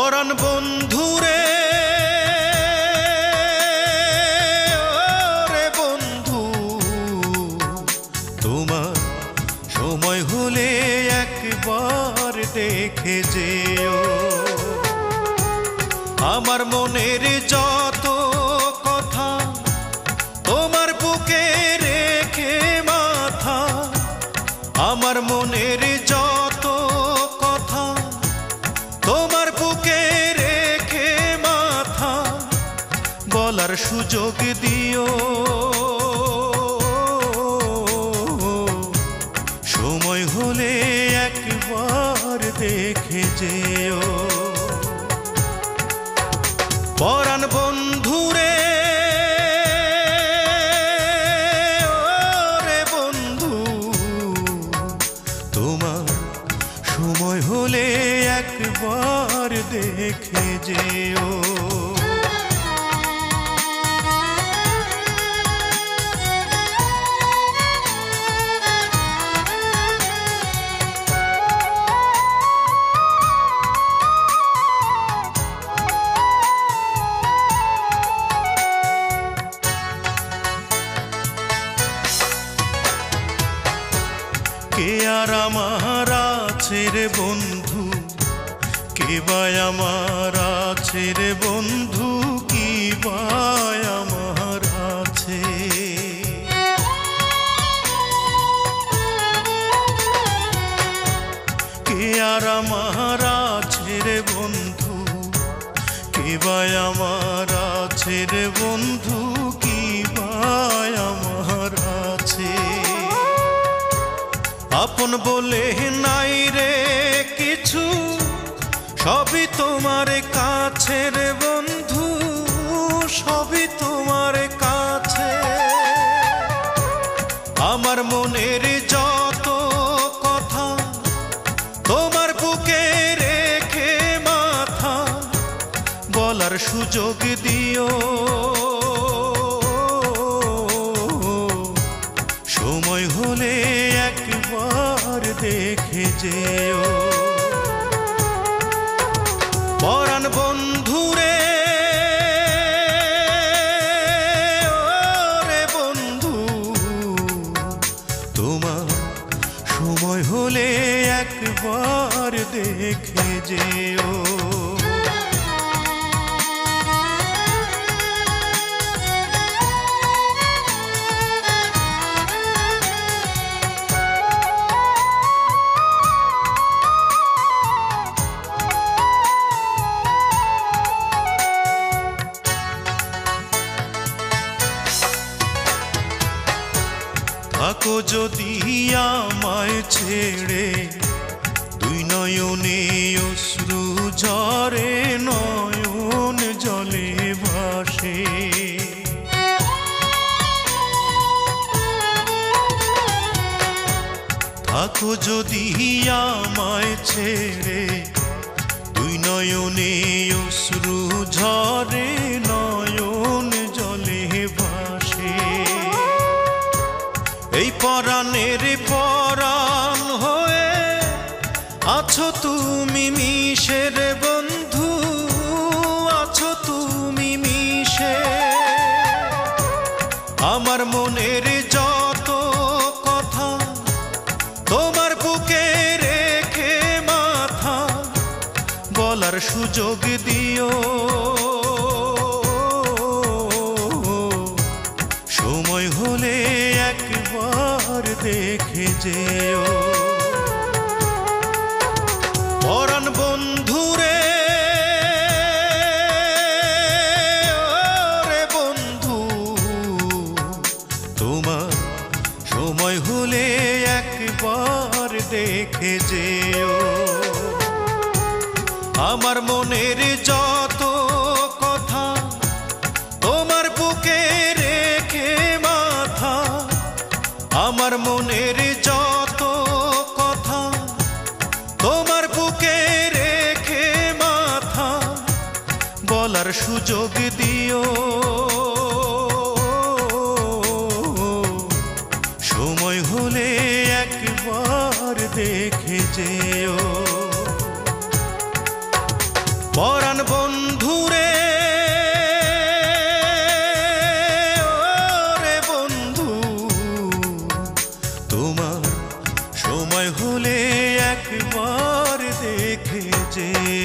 পরাণ বন্ধুরে রে বন্ধু। তোমার সময় হলে একবার দেখে যেও। আমার মনের যত কথা তোমার বুকে বলার সুযোগ দিও। সময় হলে একবার দেখে যেও। পরাণ বন্ধুরে রে বন্ধু, তোমার সময় হলে একবার দেখে যেও। কে আর আমার আছে রে বন্ধু? কে বাই আমার আছে রে বন্ধু? কি বাই আমার আছে? কে আর আমার আছে রে বন্ধু? কে বাই আমার আছে রে বন্ধু? আপন বলে নাই রে কিছু, সবই তোমার কাছের বন্ধু, সবই তোমার কাছে। আমার মনের যত কথা তোমার বুকে রেখে মাথা বলার সুযোগ দিও। সময় যেও। পরাণ বন্ধুরে রে বন্ধু তোমার সময় হলে একবার দেখে যেও। থাকো যদি আমায় ছেড়ে, দুই নয়নে অশ্রু ঝরে, নয়ন জলে ভাসে। থাকো যদি আমায় ছেড়ে, দুই নয়নে অশ্রু ঝরে তুমি মিশের বন্ধু, আছো তুমি মিশে। আমার মনের যত কথা, তোমার বুকে রেখে মাথা, বলার সুযোগ দিও। সময় হলে একবার দেখে যেও। দেখে যেও। আমার মনের যত কথা তোমার বুকে রেখে মাথা, আমার মনের যত কথা তোমার বুকে রেখে মাথা, বলার সুযোগ দিও। দেখে যেও। পরাণ বন্ধুরে রে বন্ধু তোমার সময় হলে একবার দেখে যেও।